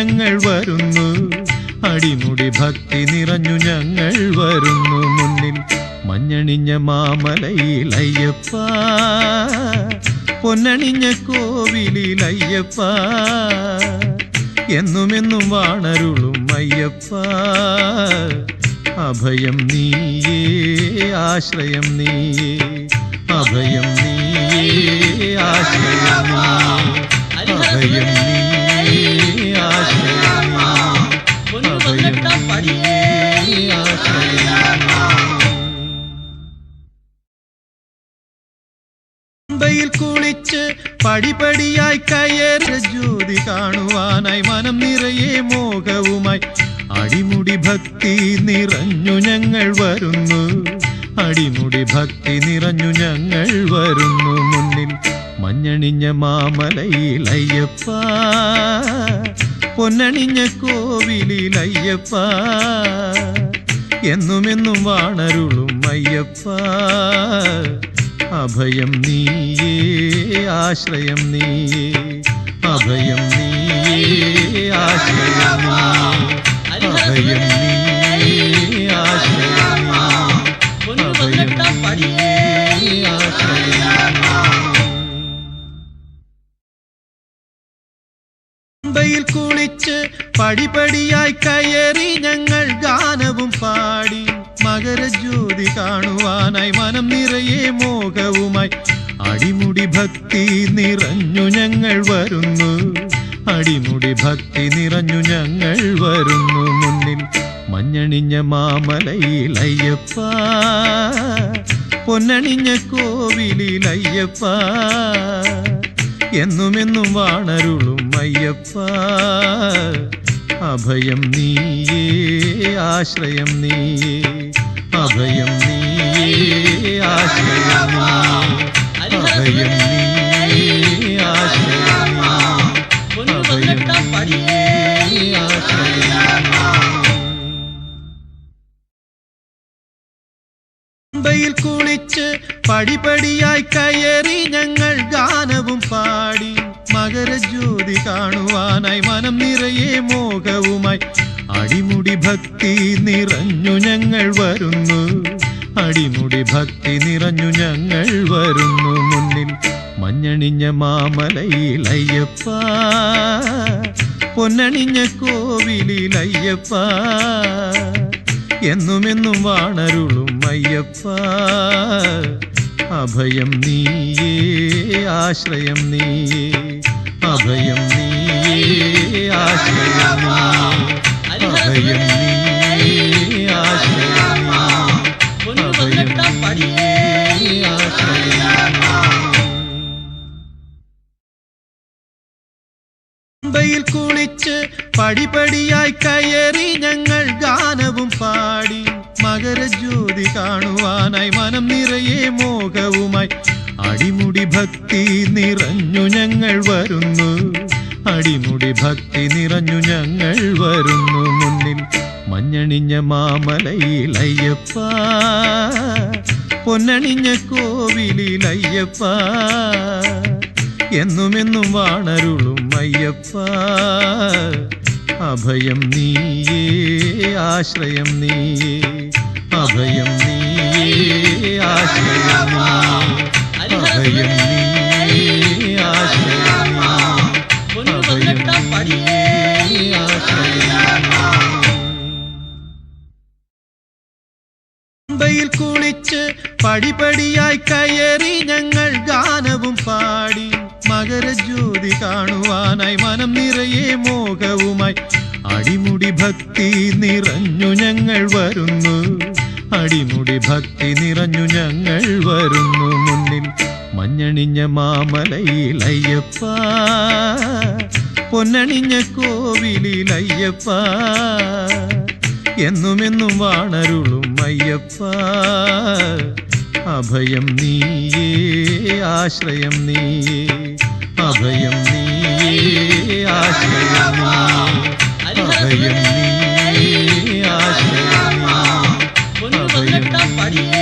ഞങ്ങൾ വരുന്നു. അടിമുടി ഭക്തി നിറഞ്ഞു ഞങ്ങൾ വരുന്നു. മുന്നിൽ മഞ്ഞണിഞ്ഞ മാമലയിൽ അയ്യപ്പ. പൊന്നണിഞ്ഞ കോവിലിൽ അയ്യപ്പ. എന്നുമെന്നും വാണരുളും അയ്യപ്പ. അഭയം നീയേ ആശ്രയം നീയേ. അഭയം നീയേ ആശ്രയം നീയേ. അഭയം നീയേ. പമ്പയിൽ കുളിച്ച് പടിപടിയായി കയറ ജ്യോതി കാണുവാനായി മനം നിറയെ മോഹവുമായി. അടിമുടി ഭക്തി നിറഞ്ഞു ഞങ്ങൾ വരുന്നു. അടിമുടി ഭക്തി നിറഞ്ഞു ഞങ്ങൾ വരുന്നു. മുന്നിൽ മഞ്ഞണിഞ്ഞ മാമലയിൽ അയ്യപ്പ. പൊന്നണിഞ്ഞ കോവിലിൽ അയ്യപ്പ എന്നുമെന്നും വാണരുളും അയ്യപ്പ. അഭയം നീയേ ആശ്രയം നീയേ. അഭയം നീയേ ആശ്രയം അഭയം നീയേ ആശ്രയം അഭയം ആശ്രയം പടിപടിയായി കയറി ഞങ്ങൾ ഗാനവും പാടി. മകരജ്യോതി കാണുവാനായി മനം നിറയെ മോഹവുമായി അടിമുടി ഭക്തി നിറഞ്ഞു ഞങ്ങൾ വരുന്നു. അടിമുടി ഭക്തി നിറഞ്ഞു ഞങ്ങൾ വരുന്നു. മുന്നിൽ മഞ്ഞണിഞ്ഞ മാമലയിൽ അയ്യപ്പ പൊന്നണിഞ്ഞ കോവിലിൽ അയ്യപ്പ. എന്നുമെന്നും വാണരുളും അയ്യപ്പ അഭയം നീയേ ആശ്രയം നീയേ അഭയം നീയേ ആശ്രയം നീയേ അഭയം നീയേ ആശ്രയം നീയേ അഭയം നീയേ ആശ്രയം പമ്പയിൽ കുളിച്ച് പടിപടിയായി കയറി ഞങ്ങൾ ഗാനവും പാടി. മകരജ്യോതി കാണുവാനായി മനം നിറയെ മോഹവുമായി. അടിമുടി ഭക്തി നിറഞ്ഞു ഞങ്ങൾ വരുന്നു. അടിമുടി ഭക്തി നിറഞ്ഞു ഞങ്ങൾ വരുന്നു. മുന്നിൽ മഞ്ഞണിഞ്ഞ മാമലയിൽ അയ്യപ്പ. പൊന്നണിഞ്ഞ കോവിലിൽ അയ്യപ്പ. എന്നുമെന്നും വാണരുളും അയ്യപ്പ. അഭയം നീയേ ആശ്രയം നീയേ. അഭയം നീയേ ആശ്രയം അഭയം നീയേ ആശ്രയം അഭയം നീയേ കുളിച്ച് പടിപടിയായി കയറി ഞങ്ങൾ വരുന്നു. അടിമുടി ഭക്തി നിറഞ്ഞു ഞങ്ങൾ വരുന്നു. മുന്നിൽ മഞ്ഞണിഞ്ഞ മാമലയിൽ അയ്യപ്പ. പൊന്നണിഞ്ഞ കോവിലിൽ അയ്യപ്പ. എന്നുമെന്നും വാണരുളും അയ്യപ്പ. അഭയം നീയേ ആശ്രയം നീയേ. അഭയം നീയേ ആശ്രയം നീയേ. അഭയം നീയേ. പമ്പയിൽ കുളിച്ച് പടിപടിയായി കയറി ഞങ്ങൾ ഗാനവും പാടി. മകരജ്യോതി കാണുവാനായി മനം നിറയെ മോഹവുമായി അടിമുടി ഭക്തി നിറഞ്ഞു ഞങ്ങൾ വരുന്നു. അടിമുടി ഭക്തി നിറഞ്ഞു ഞങ്ങൾ വരുന്നു. മുന്നിൽ മഞ്ഞണിഞ്ഞ മാമലയിൽ അയ്യപ്പ പൊന്നണിഞ്ഞ കോവിലിൽ അയ്യപ്പ. എന്നുമെന്നും വാണരുളും അയ്യപ്പ. അഭയം നീയേ ആശ്രയം നീയേ. അഭയം നീയേ ആശ്രയം നീയേ. അഭയം നീയേ ആശ്രയം നീ അഭയം നീയേ